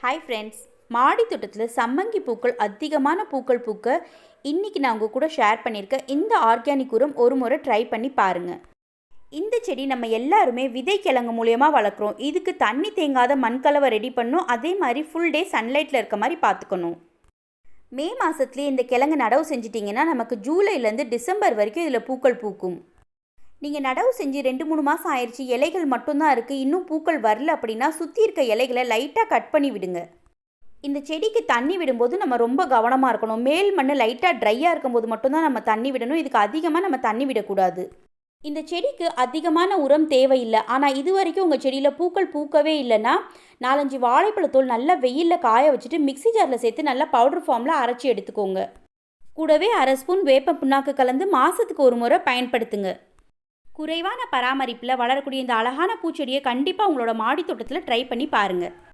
Hi friends மாடி தோட்டத்தில் சம்மங்கி பூக்கள் அதிகமான பூக்கள் பூக்க இன்றைக்கி நான் உங்கள் கூட ஷேர் பண்ணியிருக்கேன் இந்த ஆர்கானிக் உரம் ஒரு முறை ட்ரை பண்ணி பாருங்கள் இந்த செடி நம்ம எல்லாருமே விதை கிழங்கு மூலியமாக வளர்க்குறோம். இதுக்கு தண்ணி தேங்காத மண்கலவை ரெடி பண்ணும். அதே மாதிரி ஃபுல் டே சன்லைட்டில் இருக்க மாதிரி பார்த்துக்கணும். மே மாதத்துலேயே இந்த கிழங்கு நடவு செஞ்சிட்டிங்கன்னா நமக்கு ஜூலைலேருந்து டிசம்பர் வரைக்கும் இதில் பூக்கள் பூக்கும். நீங்கள் நடவு செஞ்சு ரெண்டு மூணு மாதம் ஆயிடுச்சு இலைகள் மட்டும்தான் இருக்குது இன்னும் பூக்கள் வரல அப்படின்னா சுற்றி இருக்க இலைகளை லைட்டாக கட் பண்ணி விடுங்க. இந்த செடிக்கு தண்ணி விடும்போது நம்ம ரொம்ப கவனமாக இருக்கணும். மேல் மண் லைட்டாக ட்ரையாக இருக்கும்போது மட்டும்தான் நம்ம தண்ணி விடணும். இதுக்கு அதிகமாக நம்ம தண்ணி விடக்கூடாது. இந்த செடிக்கு அதிகமான உரம் தேவையில்லை. ஆனால் இது வரைக்கும் உங்கள் செடியில் பூக்கள் பூக்கவே இல்லைன்னா நாலஞ்சு வாழைப்பழத்தோல் நல்லா வெயிலில் காய வச்சுட்டு மிக்ஸி ஜாரில் சேர்த்து நல்லா பவுடர் ஃபார்மில் அரைச்சி எடுத்துக்கோங்க. கூடவே அரை ஸ்பூன் வேப்ப புண்ணாக்கு கலந்து மாதத்துக்கு ஒரு முறை பயன்படுத்துங்க. குறைவான பராமரிப்பில் வளரக்கூடிய இந்த அழகான பூச்செடியை கண்டிப்பாக உங்களோட மாடி தோட்டத்தில் ட்ரை பண்ணி பாருங்கள்